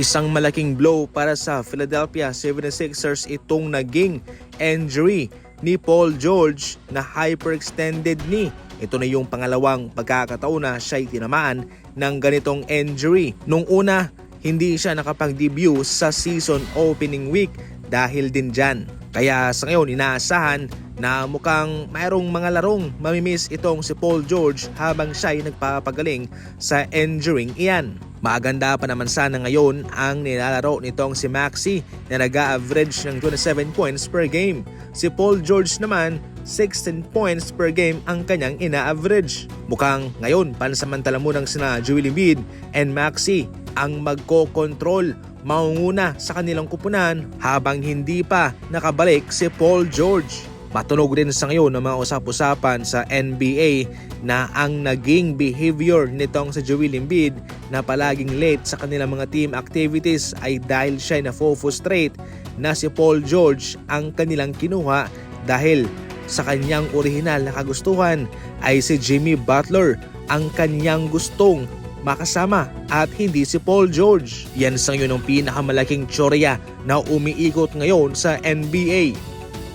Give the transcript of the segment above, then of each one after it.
Isang malaking blow para sa Philadelphia 76ers itong naging injury ni Paul George na hyperextended knee. Ito na yung pangalawang pagkakataon na siya'y tinamaan ng ganitong injury. Nung una, hindi siya nakapag-debut sa season opening week dahil din dyan. Kaya sa ngayon, inaasahan na mukhang mayroong mga larong mamimiss itong si Paul George habang siya'y nagpapagaling sa injuring iyan. Maganda pa naman sana ngayon ang nilalaro nitong si Maxi na nag-average ng 27 points per game. Si Paul George naman 16 points per game ang kanyang ina-average. Mukhang ngayon pansamantala munang sina Joel Embiid and Maxi ang magko-control maunguna sa kanilang kupunan habang hindi pa nakabalik si Paul George. Matunog din sa ngayon ng mga usap-usapan sa NBA na ang naging behavior nitong sa Joel Embiid na palaging late sa kanilang mga team activities ay dahil siya na frustrate na si Paul George ang kanilang kinuha dahil sa kanyang orihinal na kagustuhan ay si Jimmy Butler ang kanyang gustong makasama at hindi si Paul George. Yan sa ngayon ang pinakamalaking tsorya na umiikot ngayon sa NBA.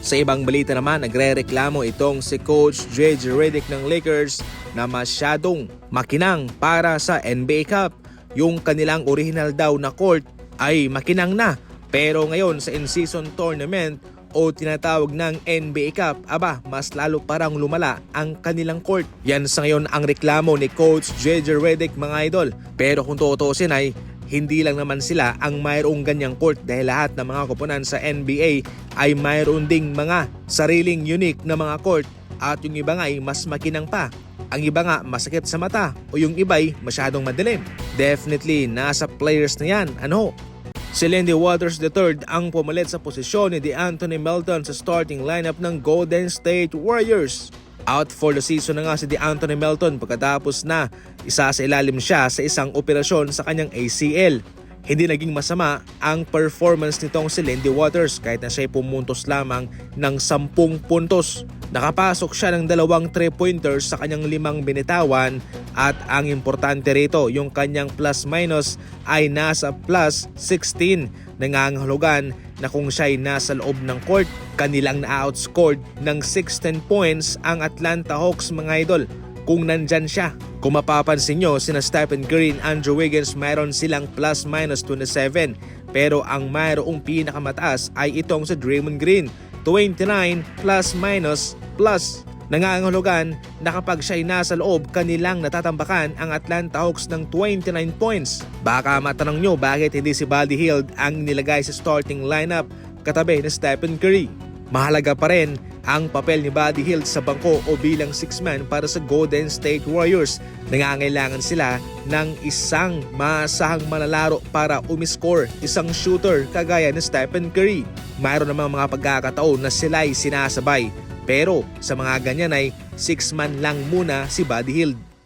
Sa ibang balita naman, nagre-reklamo itong si Coach JJ Redick ng Lakers na masyadong makinang para sa NBA Cup. Yung kanilang original daw na court ay makinang na. Pero ngayon sa in-season tournament o tinatawag ng NBA Cup, aba, mas lalo parang lumala ang kanilang court. Yan sa ngayon ang reklamo ni Coach JJ Redick mga idol. Pero kung tutuusin ay hindi lang naman sila ang mayroong ganyang court dahil lahat ng mga koponan sa NBA ay mayroon ding mga sariling unique na mga court at yung iba nga ay mas makinang pa. Ang iba nga masakit sa mata o yung iba'y masyadong madilim. Definitely nasa players na yan. Ano? Si Lindy Waters III ang pumalit sa posisyon ni DeAnthony Melton sa starting lineup ng Golden State Warriors. Out for the season na nga si DeAnthony Melton pagkatapos na isa sa ilalim siya sa isang operasyon sa kanyang ACL. Hindi naging masama ang performance nitong si Lindy Waters kahit na siya pumuntos lamang ng 10 puntos. Nakapasok siya ng dalawang 3-pointers sa kanyang limang binitawan at ang importante rito yung kanyang plus-minus ay nasa plus 16 nangangahulugan na kung siya ay nasa loob ng court, kanilang na-outscored ng 16 points ang Atlanta Hawks mga idol. Kung nandyan siya. Kung mapapansin nyo, sina Stephen Curry and Andrew Wiggins mayroon silang plus minus 27 pero ang mayroong pinakamataas ay itong sa Draymond Green 29 plus minus plus Nangangahulugan na kapag siya'y nasa loob kanilang natatambakan ang Atlanta Hawks ng 29 points. Baka matanong nyo bakit hindi si Buddy Hield ang nilagay sa starting lineup katabi ni Stephen Curry. Mahalaga pa rin ang papel ni Buddy Hield sa bangko o bilang 6-man para sa Golden State Warriors. Nangangailangan sila ng isang masahang manlalaro para umiscore isang shooter kagaya ni Stephen Curry. Mayroon namang mga pagkakataon na sila'y sinasabay pero sa mga ganyan ay 6 man lang muna si Buddy Hield.